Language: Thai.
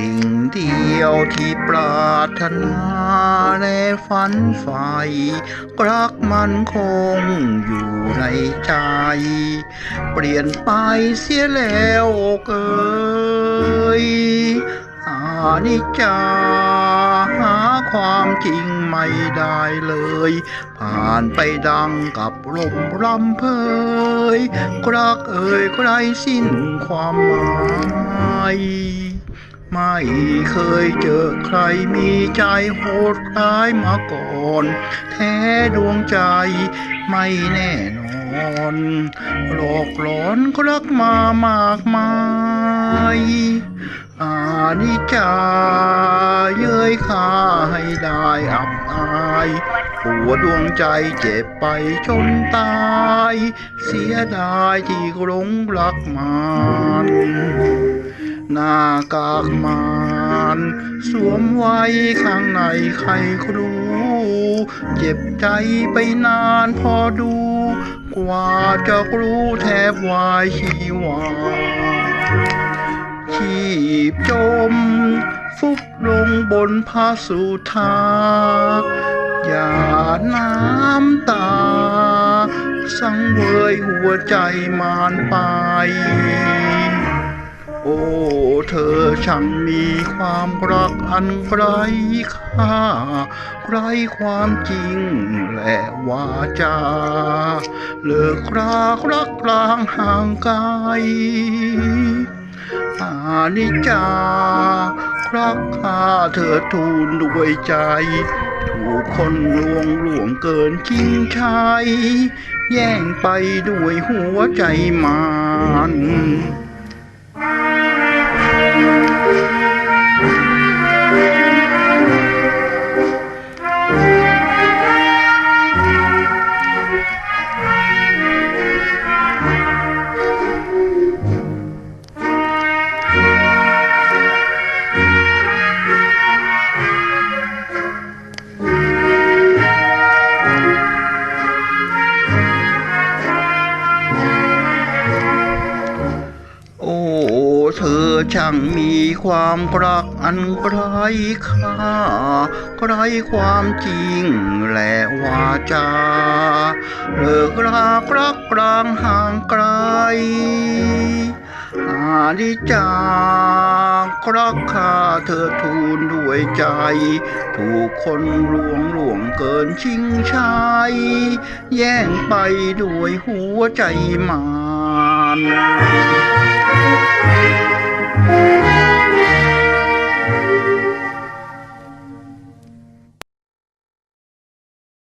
สิ่งเดียวที่ปรารถนาในฝันใฝ่รักมันคงอยู่ในใจ เปลี่ยนไปเสียแล้วเอ่ยอานิจจาหาความจริงไม่ได้เลย ผ่านไปดังกับลมรำเพยรักเอ่ยใครสิ้นความหมาย ไม่เคยเจอใครมีใจโหดร้ายมาก่อน แท้ดวงใจไม่แน่นอนหลอกหลอนก็รักมามากมายอานิจจาเย้ยข้าให้ได้อับอายปวดดวงใจเจ็บไปจนตาย เสียดายที่หลงรักมัน หน้ากากมานสวมไว้ข้างในใครครู เจ็บใจไปนานพอดู กว่าจะรู้แทบวายชีวาชีพจม ฟุบลงบนผ้าสุธาอย่าน้ำตา สังเวยหัวใจมานไป โอ้เธอช่างมีความรักอันไร้ค่าไร้ความจริงและวาจา เลิกรักรักกลางห่างไกลอานิจจารักข้าเธอทูลด้วยใจ ถูกคนลวงหลวงเกินจริงชายแย่งไปด้วยหัวใจมัน อช่างมีความรักอันไร้ค่าไร้ความจริงและวาจาเลิกรักรักกลางห่างไกลอานิจจารักข้าเธอทูลด้วยใจ ถูกคนลวงหลวงเกินชิงชายแย่งไปด้วยหัวใจมัน Thank you.